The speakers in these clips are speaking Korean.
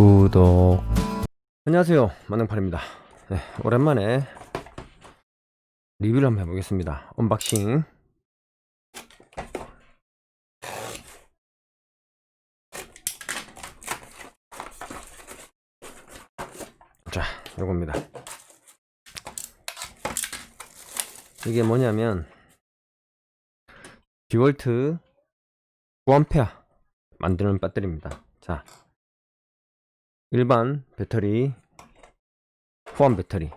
구독. 안녕하세요. 만능팔입니다. 네, 오랜만에 리뷰를 한번 해보겠습니다. 언박싱. 자 요겁니다. 이게 뭐냐면 디월트 9A 만드는 배터리입니다. 자 일반 배터리 후한 배터리.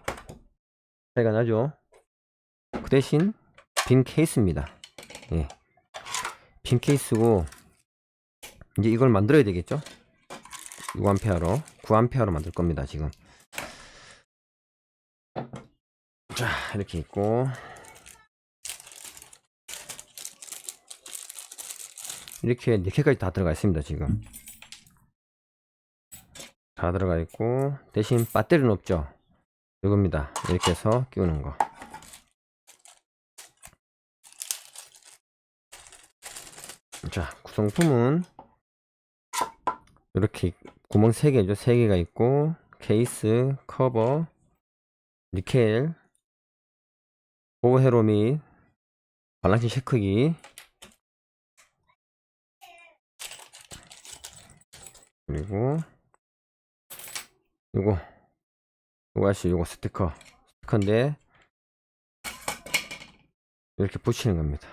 차이가 나죠? 그 대신 빈 케이스입니다. 예. 빈 케이스고 이제 이걸 만들어야 되겠죠? 6A로 9A로 만들 겁니다 지금. 자 이렇게 있고. 이렇게 4개까지 다 들어가 있습니다 지금 다 들어가 있고 대신 배터리는 없죠? 이겁니다. 이렇게 해서 끼우는 거. 자, 구성품은 이렇게 구멍 3개죠. 3개가 있고 케이스, 커버, 니켈, 보호 회로 및 발랑식 체크기. 그리고 요거 요거 아시 요거 스티커 스티커인데 이렇게 붙이는 겁니다.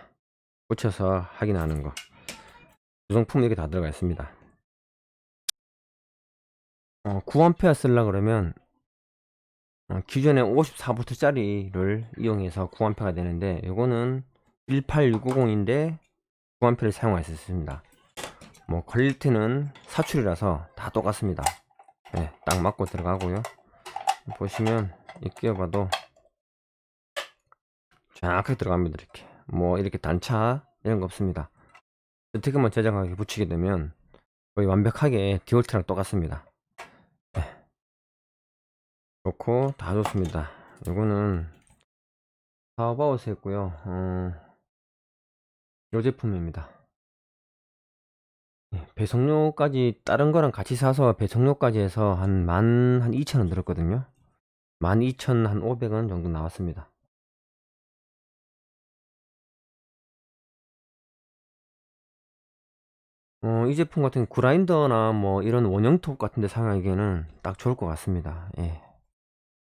붙여서 확인하는 거. 구성품 이렇게 다 들어가 있습니다. 어, 9A 쓰려 그러면 어, 기존에 54V짜리를 이용해서 9A가 되는데 요거는 18690인데 9A를 사용할 수 있습니다. 뭐 퀄리티는 사출이라서 다 똑같습니다. 네, 딱 맞고 들어가고요. 보시면 이 끼워봐도 정확하게 들어갑니다. 이렇게 뭐 이렇게 단차 이런 거 없습니다. 스티커만 제작하게 붙이게 되면 거의 완벽하게 디올트랑 똑같습니다. 네. 좋고 다 좋습니다. 이거는 타오바오스 했고요. 어, 요 제품입니다. 네, 배송료까지 다른 거랑 같이 사서 배송료까지 해서 한 만 한 2천 원 들었거든요. 만 2천 한 500 원 정도 나왔습니다. 어, 이 제품 같은 그라인더나 뭐 이런 원형톱 같은 데 사용하기에는 딱 좋을 것 같습니다. 예.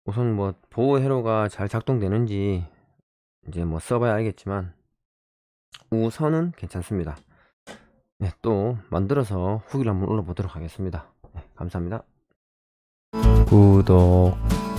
우선 뭐 보호 회로가 잘 작동되는지 이제 뭐 써 봐야 알겠지만 우선은 괜찮습니다. 네, 또 만들어서 후기를 한번 올려보도록 하겠습니다. 네, 감사합니다. 구독